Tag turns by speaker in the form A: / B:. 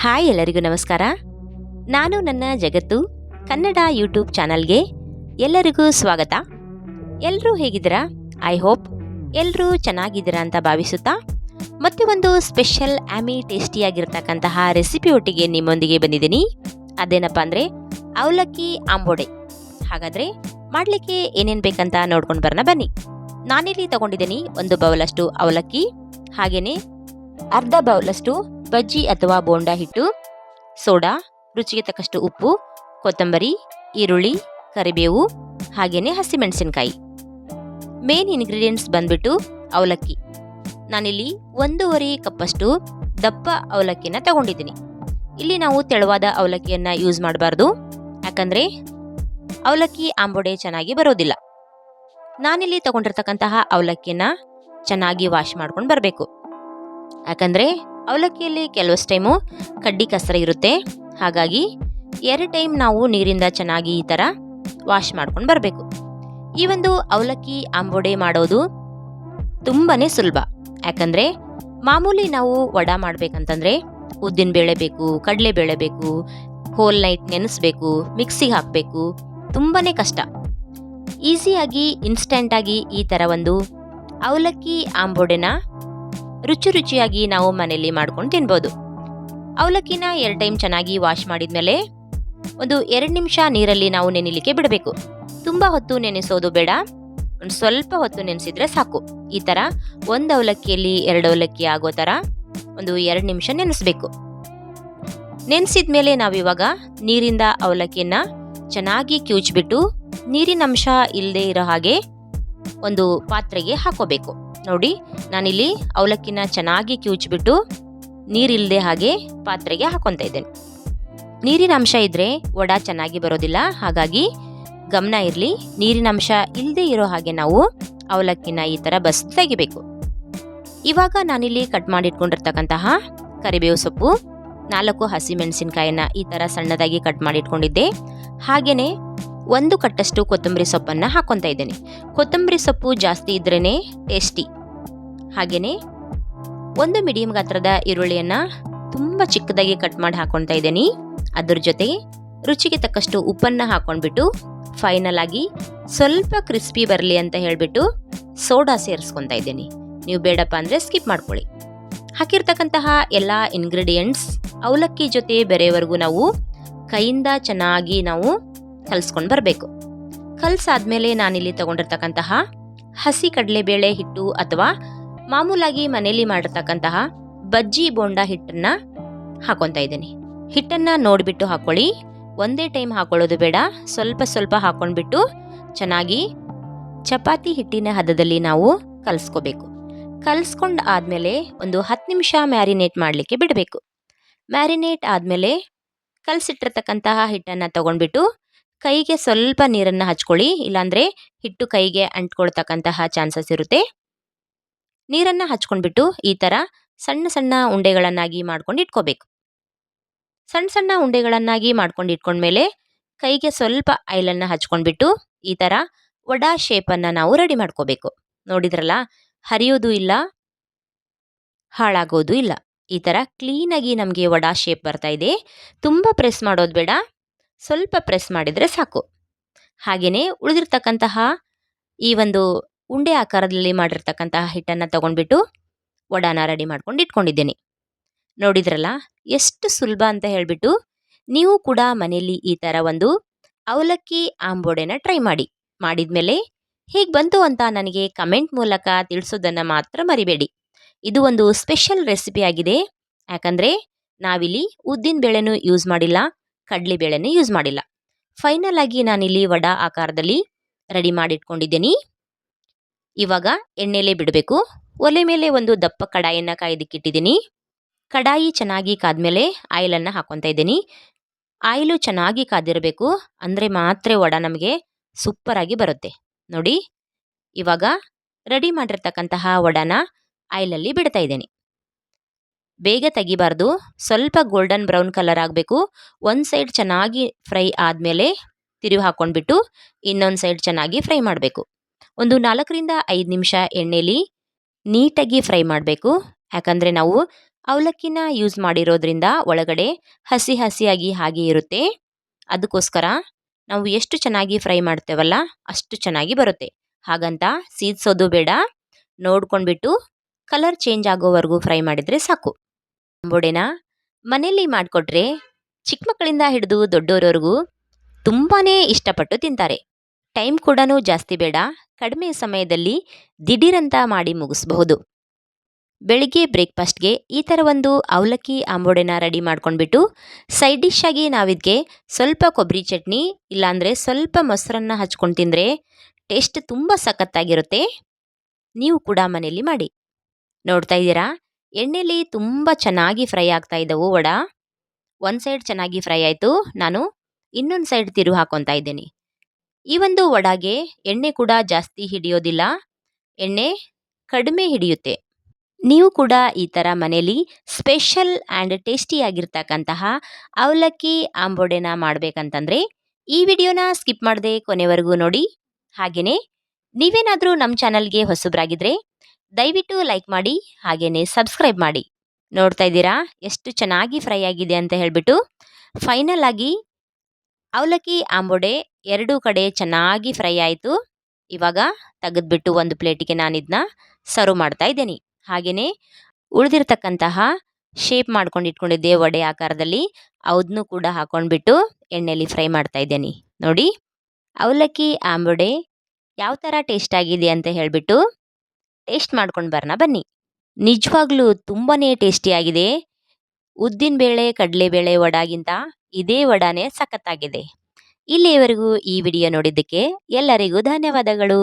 A: Hi ಎಲ್ಲರಿಗೂ ನಮಸ್ಕಾರ. ನಾನು ನನ್ನ ಜಗತ್ತು ಕನ್ನಡ ಯೂಟ್ಯೂಬ್ ಚಾನಲ್ಗೆ ಎಲ್ಲರಿಗೂ ಸ್ವಾಗತ. ಎಲ್ಲರೂ ಹೇಗಿದ್ದೀರಾ? ಐ ಹೋಪ್ ಎಲ್ಲರೂ ಚೆನ್ನಾಗಿದ್ದೀರಾ ಅಂತ ಭಾವಿಸುತ್ತಾ. ಮತ್ತೆ ಒಂದು ಸ್ಪೆಷಲ್ ಆಮಿ ಟೇಸ್ಟಿಯಾಗಿರ್ತಕ್ಕಂತಹ ರೆಸಿಪಿ ಒಟ್ಟಿಗೆ ನಿಮ್ಮೊಂದಿಗೆ ಬಂದಿದ್ದೀನಿ. ಅದೇನಪ್ಪ ಅಂದರೆ ಅವಲಕ್ಕಿ ಆಂಬೋಡೆ. ಹಾಗಾದರೆ ಮಾಡಲಿಕ್ಕೆ ಏನೇನು ಬೇಕಂತ ನೋಡ್ಕೊಂಡು ಬರೋಣ ಬನ್ನಿ. ನಾನಿಲ್ಲಿ ತಗೊಂಡಿದ್ದೀನಿ ಒಂದು ಬೌಲಷ್ಟು ಅವಲಕ್ಕಿ ಹಾಗೆಯೇ ಅರ್ಧ ಬೌಲಷ್ಟು ಬಜ್ಜಿ ಅಥವಾ ಬೋಂಡಾ ಹಿಟ್ಟು, ಸೋಡಾ, ರುಚಿಗೆ ತಕ್ಕಷ್ಟು ಉಪ್ಪು, ಕೊತ್ತಂಬರಿ, ಈರುಳ್ಳಿ, ಕರಿಬೇವು ಹಾಗೆಯೇ ಹಸಿಮೆಣಸಿನಕಾಯಿ. ಮೇನ್ ಇಂಗ್ರೀಡಿಯೆಂಟ್ಸ್ ಬಂದ್ಬಿಟ್ಟು ಅವಲಕ್ಕಿ. ನಾನಿಲ್ಲಿ ಒಂದೂವರೆ ಕಪ್ಪಷ್ಟು ದಪ್ಪ ಅವಲಕ್ಕಿನ ತಗೊಂಡಿದ್ದೀನಿ. ಇಲ್ಲಿ ನಾವು ತೆಳುವಾದ ಅವಲಕ್ಕಿಯನ್ನು ಯೂಸ್ ಮಾಡಬಾರ್ದು. ಯಾಕಂದರೆ ಅವಲಕ್ಕಿ ಆಂಬೊಡೆ ಚೆನ್ನಾಗಿ ಬರೋದಿಲ್ಲ. ನಾನಿಲ್ಲಿ ತಗೊಂಡಿರ್ತಕ್ಕಂತಹ ಅವಲಕ್ಕಿನ ಚೆನ್ನಾಗಿ ವಾಶ್ ಮಾಡ್ಕೊಂಡು ಬರಬೇಕು. ಯಾಕಂದರೆ ಅವಲಕ್ಕಿಯಲ್ಲಿ ಕೆಲವಷ್ಟು ಟೈಮು ಕಡ್ಡಿ ಕಸರ ಇರುತ್ತೆ. ಹಾಗಾಗಿ ಎರಡು ಟೈಮ್ ನಾವು ನೀರಿಂದ ಚೆನ್ನಾಗಿ ಈ ಥರ ವಾಶ್ ಮಾಡ್ಕೊಂಡು ಬರಬೇಕು. ಈ ಒಂದು ಅವಲಕ್ಕಿ ಆಂಬೋಡೆ ಮಾಡೋದು ತುಂಬಾ ಸುಲಭ. ಯಾಕಂದರೆ ಮಾಮೂಲಿ ನಾವು ವಡ ಮಾಡಬೇಕಂತಂದರೆ ಉದ್ದಿನಬೇಳೆ ಬೇಕು, ಕಡಲೆ ಬೇಳೆ ಬೇಕು ಹೋಲ್ ನೈಟ್ ನೆನೆಸ್ಬೇಕು, ಮಿಕ್ಸಿಗೆ ಹಾಕಬೇಕು ತುಂಬಾ ಕಷ್ಟ. ಈಸಿಯಾಗಿ ಇನ್ಸ್ಟೆಂಟಾಗಿ ಈ ಥರ ಒಂದು ಅವಲಕ್ಕಿ ಆಂಬೋಡೆನ ರುಚಿ ರುಚಿಯಾಗಿ ನಾವು ಮನೆಯಲ್ಲಿ ಮಾಡ್ಕೊಂಡು ತಿನ್ಬೋದು. ಅವಲಕ್ಕಿನ ಎರಡು ಟೈಮ್ ಚೆನ್ನಾಗಿ ವಾಶ್ ಮಾಡಿದ್ಮೇಲೆ ಒಂದು ಎರಡು ನಿಮಿಷ ನೀರಲ್ಲಿ ನಾವು ನೆನಿಲಿಕ್ಕೆ ಬಿಡಬೇಕು. ತುಂಬ ಹೊತ್ತು ನೆನೆಸೋದು ಬೇಡ. ಒಂದು ಸ್ವಲ್ಪ ಹೊತ್ತು ನೆನೆಸಿದ್ರೆ ಸಾಕು. ಈ ಥರ ಒಂದು ಅವಲಕ್ಕಿಯಲ್ಲಿ ಎರಡು ಅವಲಕ್ಕಿ ಆಗೋ ಥರ ಒಂದು ಎರಡು ನಿಮಿಷ ನೆನೆಸ್ಬೇಕು. ನೆನೆಸಿದ ಮೇಲೆ ನಾವಿವಾಗ ನೀರಿಂದ ಅವಲಕ್ಕಿಯನ್ನು ಚೆನ್ನಾಗಿ ಕಿವುಚ್ಬಿಟ್ಟು ನೀರಿನ ಅಂಶ ಇಲ್ಲದೆ ಇರೋ ಹಾಗೆ ಒಂದು ಪಾತ್ರೆಗೆ ಹಾಕೋಬೇಕು. ನೋಡಿ, ನಾನಿಲ್ಲಿ ಅವಲಕ್ಕಿನ ಚೆನ್ನಾಗಿ ಕಿವುಚ್ಬಿಟ್ಟು ನೀರಿಲ್ಲದೆ ಹಾಗೆ ಪಾತ್ರೆಗೆ ಹಾಕೊತಾ ಇದ್ದೇನೆ. ನೀರಿನ ಅಂಶ ಇದ್ದರೆ ವಡ ಚೆನ್ನಾಗಿ ಬರೋದಿಲ್ಲ. ಹಾಗಾಗಿ ಗಮನ ಇರಲಿ, ನೀರಿನ ಅಂಶ ಇಲ್ಲದೆ ಇರೋ ಹಾಗೆ ನಾವು ಅವಲಕ್ಕಿನ ಈ ಥರ ಬಸ್ ತೆಗಿಬೇಕು. ಇವಾಗ ನಾನಿಲ್ಲಿ ಕಟ್ ಮಾಡಿಟ್ಕೊಂಡಿರ್ತಕ್ಕಂತಹ ಕರಿಬೇವು ಸೊಪ್ಪು, ನಾಲ್ಕು ಹಸಿಮೆಣಸಿನ್ಕಾಯನ್ನ ಈ ಥರ ಸಣ್ಣದಾಗಿ ಕಟ್ ಮಾಡಿಟ್ಕೊಂಡಿದ್ದೆ. ಹಾಗೆಯೇ ಒಂದು ಕಟ್ಟಷ್ಟು ಕೊತ್ತಂಬರಿ ಸೊಪ್ಪನ್ನು ಹಾಕೊತಾ ಇದ್ದೇನೆ. ಕೊತ್ತಂಬರಿ ಸೊಪ್ಪು ಜಾಸ್ತಿ ಇದ್ರೇ ಟೇಸ್ಟಿ ಹಾಗೆಯೇ ಒಂದು ಮೀಡಿಯಂ ಗಾತ್ರದ ಈರುಳ್ಳಿಯನ್ನು ತುಂಬ ಚಿಕ್ಕದಾಗಿ ಕಟ್ ಮಾಡಿ ಹಾಕೊತಾ ಇದ್ದೀನಿ. ಅದ್ರ ಜೊತೆ ರುಚಿಗೆ ತಕ್ಕಷ್ಟು ಉಪ್ಪನ್ನು ಹಾಕೊಂಡ್ಬಿಟ್ಟು ಫೈನಲ್ ಆಗಿ ಸ್ವಲ್ಪ ಕ್ರಿಸ್ಪಿ ಬರಲಿ ಅಂತ ಹೇಳಿಬಿಟ್ಟು ಸೋಡಾ ಸೇರಿಸ್ಕೊತಾ ಇದ್ದೀನಿ. ನೀವು ಬೇಡಪ್ಪ ಅಂದರೆ ಸ್ಕಿಪ್ ಮಾಡ್ಕೊಳ್ಳಿ. ಹಾಕಿರ್ತಕ್ಕಂತಹ ಎಲ್ಲ ಇಂಗ್ರೀಡಿಯೆಂಟ್ಸ್ ಅವಲಕ್ಕಿ ಜೊತೆ ಬೆರೆಯವರೆಗೂ ನಾವು ಕೈಯಿಂದ ಚೆನ್ನಾಗಿ ನಾವು ಕಲಿಸ್ಕೊಂಡು ಬರಬೇಕು. ಕಲ್ಸಾದ್ಮೇಲೆ ನಾನಿಲ್ಲಿ ತಗೊಂಡಿರ್ತಕ್ಕಂತಹ ಹಸಿ ಕಡಲೆಬೇಳೆ ಹಿಟ್ಟು ಅಥವಾ ಮಾಮೂಲಾಗಿ ಮನೆಯಲ್ಲಿ ಮಾಡಿರ್ತಕ್ಕಂತಹ ಬಜ್ಜಿ ಬೋಂಡ ಹಿಟ್ಟನ್ನ ಹಾಕೊತಾ ಇದ್ದೀನಿ. ಹಿಟ್ಟನ್ನ ನೋಡಿಬಿಟ್ಟು ಹಾಕೊಳ್ಳಿ. ಒಂದೇ ಟೈಮ್ ಹಾಕೊಳ್ಳೋದು ಬೇಡ. ಸ್ವಲ್ಪ ಸ್ವಲ್ಪ ಹಾಕೊಂಡ್ಬಿಟ್ಟು ಚೆನ್ನಾಗಿ ಚಪಾತಿ ಹಿಟ್ಟಿನ ಹದದಲ್ಲಿ ನಾವು ಕಲಿಸ್ಕೋಬೇಕು. ಕಲಿಸ್ಕೊಂಡು ಆದಮೇಲೆ ಒಂದು ಹತ್ತು ನಿಮಿಷ ಮ್ಯಾರಿನೇಟ್ ಮಾಡಲಿಕ್ಕೆ ಬಿಡಬೇಕು. ಮ್ಯಾರಿನೇಟ್ ಆದಮೇಲೆ ಕಲಸಿಟ್ಟಿರ್ತಕ್ಕಂತಹ ಹಿಟ್ಟನ್ನು ತಗೊಂಡ್ಬಿಟ್ಟು ಕೈಗೆ ಸ್ವಲ್ಪ ನೀರನ್ನು ಹಚ್ಕೊಳ್ಳಿ, ಇಲ್ಲಾಂದರೆ ಹಿಟ್ಟು ಕೈಗೆ ಅಂಟ್ಕೊಳ್ತಕ್ಕಂತಹ ಚಾನ್ಸಸ್ ಇರುತ್ತೆ. ನೀರನ್ನು ಹಚ್ಕೊಂಡ್ಬಿಟ್ಟು ಈ ಥರ ಸಣ್ಣ ಸಣ್ಣ ಉಂಡೆಗಳನ್ನಾಗಿ ಮಾಡ್ಕೊಂಡು ಇಟ್ಕೋಬೇಕು. ಸಣ್ಣ ಸಣ್ಣ ಉಂಡೆಗಳನ್ನಾಗಿ ಮಾಡ್ಕೊಂಡು ಇಟ್ಕೊಂಡ್ಮೇಲೆ ಕೈಗೆ ಸ್ವಲ್ಪ ಐಲನ್ನು ಹಚ್ಕೊಂಡ್ಬಿಟ್ಟು ಈ ಥರ ವಡಾ ಶೇಪನ್ನು ನಾವು ರೆಡಿ ಮಾಡ್ಕೋಬೇಕು. ನೋಡಿದ್ರಲ್ಲ, ಹರಿಯೋದು ಇಲ್ಲ, ಹಾಳಾಗೋದು ಇಲ್ಲ. ಈ ಥರ ಕ್ಲೀನಾಗಿ ನಮಗೆ ವಡಾ ಶೇಪ್ ಬರ್ತಾ ಇದೆ. ತುಂಬ ಪ್ರೆಸ್ ಮಾಡೋದು ಬೇಡ. ಸ್ವಲ್ಪ ಪ್ರೆಸ್ ಮಾಡಿದರೆ ಸಾಕು. ಹಾಗೆಯೇ ಉಳಿದಿರ್ತಕ್ಕಂತಹ ಈ ಒಂದು ಉಂಡೆ ಆಕಾರದಲ್ಲಿ ಮಾಡಿರ್ತಕ್ಕಂತಹ ಹಿಟ್ಟನ್ನು ತಗೊಂಡ್ಬಿಟ್ಟು ವಡಾನ ರೆಡಿ ಮಾಡ್ಕೊಂಡು ಇಟ್ಕೊಂಡಿದ್ದೀನಿ. ನೋಡಿದ್ರಲ್ಲ, ಎಷ್ಟು ಸುಲಭ ಅಂತ ಹೇಳಿಬಿಟ್ಟು ನೀವು ಕೂಡ ಮನೆಯಲ್ಲಿ ಈ ಥರ ಒಂದು ಅವಲಕ್ಕಿ ಆಂಬೋಡೆನ ಟ್ರೈ ಮಾಡಿ. ಮಾಡಿದ್ಮೇಲೆ ಹೇಗೆ ಬಂತು ಅಂತ ನನಗೆ ಕಮೆಂಟ್ ಮೂಲಕ ತಿಳಿಸೋದನ್ನು ಮಾತ್ರ ಮರಿಬೇಡಿ. ಇದು ಒಂದು ಸ್ಪೆಷಲ್ ರೆಸಿಪಿ ಆಗಿದೆ. ಯಾಕಂದರೆ ನಾವಿಲ್ಲಿ ಉದ್ದಿನ ಬೇಳೆನೂ ಯೂಸ್ ಮಾಡಿಲ್ಲ. ಕಡಲೆ ಬೇಳೆನೇ ಯೂಸ್ ಮಾಡಿಲ್ಲ. ಫೈನಲ್ ಆಗಿ ನಾನಿಲ್ಲಿ ವಡಾ ಆಕಾರದಲ್ಲಿ ರೆಡಿ ಮಾಡಿಟ್ಕೊಂಡಿದ್ದೀನಿ. ಇವಾಗ ಎಣ್ಣೆಲೆ ಬಿಡಬೇಕು. ಒಲೆ ಮೇಲೆ ಒಂದು ದಪ್ಪ ಕಡಾಯಿಯನ್ನು ಕಾಯ್ದಿಕ್ಕಿಟ್ಟಿದ್ದೀನಿ. ಕಡಾಯಿ ಚೆನ್ನಾಗಿ ಕಾದ್ಮೇಲೆ ಆಯಿಲನ್ನು ಹಾಕೊತಾ ಇದ್ದೀನಿ. ಆಯಿಲು ಚೆನ್ನಾಗಿ ಕಾದಿರಬೇಕು, ಅಂದರೆ ಮಾತ್ರ ವಡ ನಮಗೆ ಸೂಪರಾಗಿ ಬರುತ್ತೆ. ನೋಡಿ, ಇವಾಗ ರೆಡಿ ಮಾಡಿರ್ತಕ್ಕಂತಹ ವಡನ ಆಯಿಲಲ್ಲಿ ಬಿಡ್ತಾ ಇದ್ದೀನಿ. ಬೇಗ ತೆಗಿಬಾರ್ದು. ಸ್ವಲ್ಪ ಗೋಲ್ಡನ್ ಬ್ರೌನ್ ಕಲರ್ ಆಗಬೇಕು. ಒಂದು ಸೈಡ್ ಚೆನ್ನಾಗಿ ಫ್ರೈ ಆದಮೇಲೆ ತಿರುವಿ ಹಾಕ್ಕೊಂಡ್ಬಿಟ್ಟು ಇನ್ನೊಂದು ಸೈಡ್ ಚೆನ್ನಾಗಿ ಫ್ರೈ ಮಾಡಬೇಕು. ಒಂದು ನಾಲ್ಕರಿಂದ ಐದು ನಿಮಿಷ ಎಣ್ಣೆಲಿ ನೀಟಾಗಿ ಫ್ರೈ ಮಾಡಬೇಕು. ಯಾಕಂದರೆ ನಾವು ಅವಲಕ್ಕಿನ ಯೂಸ್ ಮಾಡಿರೋದ್ರಿಂದ ಒಳಗಡೆ ಹಸಿ ಹಸಿಯಾಗಿ ಹಾಗೆ ಇರುತ್ತೆ. ಅದಕ್ಕೋಸ್ಕರ ನಾವು ಎಷ್ಟು ಚೆನ್ನಾಗಿ ಫ್ರೈ ಮಾಡ್ತೇವಲ್ಲ ಅಷ್ಟು ಚೆನ್ನಾಗಿ ಬರುತ್ತೆ. ಹಾಗಂತ ಸೀದ್ಸೋದು ಬೇಡ. ನೋಡ್ಕೊಂಡ್ಬಿಟ್ಟು ಕಲರ್ ಚೇಂಜ್ ಆಗೋವರೆಗೂ ಫ್ರೈ ಮಾಡಿದರೆ ಸಾಕು. ಅಂಬೋಡೆನ ಮನೆಯಲ್ಲಿ ಮಾಡಿಕೊಟ್ರೆ ಚಿಕ್ಕ ಮಕ್ಕಳಿಂದ ಹಿಡಿದು ದೊಡ್ಡೋರವರೆಗೂ ತುಂಬಾ ಇಷ್ಟಪಟ್ಟು ತಿಂತಾರೆ. ಟೈಮ್ ಕೂಡ ಜಾಸ್ತಿ ಬೇಡ, ಕಡಿಮೆ ಸಮಯದಲ್ಲಿ ದಿಢೀರಂತ ಮಾಡಿ ಮುಗಿಸ್ಬಹುದು. ಬೆಳಿಗ್ಗೆ ಬ್ರೇಕ್ಫಾಸ್ಟ್ಗೆ ಈ ಥರ ಒಂದು ಅವಲಕ್ಕಿ ಆಂಬೋಡೆನ ರೆಡಿ ಮಾಡ್ಕೊಂಡ್ಬಿಟ್ಟು ಸೈಡ್ ಡಿಶ್ ಆಗಿ ನಾವಿದಕ್ಕೆ ಸ್ವಲ್ಪ ಕೊಬ್ಬರಿ ಚಟ್ನಿ ಇಲ್ಲಾಂದರೆ ಸ್ವಲ್ಪ ಮೊಸರನ್ನ ಹಚ್ಕೊಂಡು ತಿಂದರೆ ಟೇಸ್ಟ್ ತುಂಬ ಸಖತ್ತಾಗಿರುತ್ತೆ. ನೀವು ಕೂಡ ಮನೆಯಲ್ಲಿ ಮಾಡಿ. ನೋಡ್ತಾ ಇದ್ದೀರಾ? ಎಣ್ಣೆಲಿ ತುಂಬ ಚೆನ್ನಾಗಿ ಫ್ರೈ ಆಗ್ತಾ ಇದ್ದವು ವಡ. ಒಂದು ಸೈಡ್ ಚೆನ್ನಾಗಿ ಫ್ರೈ ಆಯಿತು. ನಾನು ಇನ್ನೊಂದು ಸೈಡ್ ತಿರು ಹಾಕೊತಾ ಇದ್ದೀನಿ. ಈ ಒಂದು ವಡಾಗೆ ಎಣ್ಣೆ ಕೂಡ ಜಾಸ್ತಿ ಹಿಡಿಯೋದಿಲ್ಲ. ಎಣ್ಣೆ ಕಡಿಮೆ ಹಿಡಿಯುತ್ತೆ. ನೀವು ಕೂಡ ಈ ಥರ ಮನೇಲಿ ಸ್ಪೆಷಲ್ ಆ್ಯಂಡ್ ಟೇಸ್ಟಿಯಾಗಿರ್ತಕ್ಕಂತಹ ಅವಲಕ್ಕಿ ಆಂಬೋಡೆನ ಮಾಡಬೇಕಂತಂದರೆ ಈ ವಿಡಿಯೋನ ಸ್ಕಿಪ್ ಮಾಡದೆ ಕೊನೆವರೆಗೂ ನೋಡಿ. ಹಾಗೆಯೇ ನೀವೇನಾದರೂ ನಮ್ಮ ಚಾನಲ್ಗೆ ಹೊಸಬ್ರಾಗಿದ್ದರೆ ದಯವಿಟ್ಟು ಲೈಕ್ ಮಾಡಿ ಹಾಗೆಯೇ ಸಬ್ಸ್ಕ್ರೈಬ್ ಮಾಡಿ. ನೋಡ್ತಾ ಇದ್ದೀರಾ? ಎಷ್ಟು ಚೆನ್ನಾಗಿ ಫ್ರೈ ಆಗಿದೆ ಅಂತ ಹೇಳಿಬಿಟ್ಟು, ಫೈನಲ್ ಆಗಿ ಅವಲಕ್ಕಿ, ಆಂಬೊಡೆ ಎರಡೂ ಕಡೆ ಚೆನ್ನಾಗಿ ಫ್ರೈ ಆಯಿತು. ಇವಾಗ ತೆಗೆದ್ಬಿಟ್ಟು ಒಂದು ಪ್ಲೇಟಿಗೆ ನಾನು ಇದನ್ನ ಸರ್ವ್ ಮಾಡ್ತಾ ಇದ್ದೀನಿ. ಹಾಗೆಯೇ ಉಳಿದಿರ್ತಕ್ಕಂತಹ ಶೇಪ್ ಮಾಡ್ಕೊಂಡು ಇಟ್ಕೊಂಡಿದ್ದೆ ವಡೆ ಆಕಾರದಲ್ಲಿ ಅದನ್ನು ಕೂಡ ಹಾಕೊಂಡ್ಬಿಟ್ಟು ಎಣ್ಣೆಯಲ್ಲಿ ಫ್ರೈ ಮಾಡ್ತಾ ಇದ್ದೀನಿ. ನೋಡಿ, ಅವಲಕ್ಕಿ, ಆಂಬೊಡೆ ಯಾವ ಥರ ಟೇಸ್ಟ್ ಆಗಿದೆ ಅಂತ ಹೇಳಿಬಿಟ್ಟು ಟೇಸ್ಟ್ ಮಾಡ್ಕೊಂಡು ಬರೋಣ ಬನ್ನಿ. ನಿಜವಾಗ್ಲೂ ತುಂಬಾ ಟೇಸ್ಟಿಯಾಗಿದೆ ಉದ್ದಿನಬೇಳೆ ಕಡಲೆಬೇಳೆ ವಡಾಗಿಂತ ಇದೇ ವಡಾನೇ ಸಖತ್ತಾಗಿದೆ. ಇಲ್ಲಿಯವರೆಗೂ ಈ ವಿಡಿಯೋ ನೋಡಿದ್ದಕ್ಕೆ ಎಲ್ಲರಿಗೂ ಧನ್ಯವಾದಗಳು.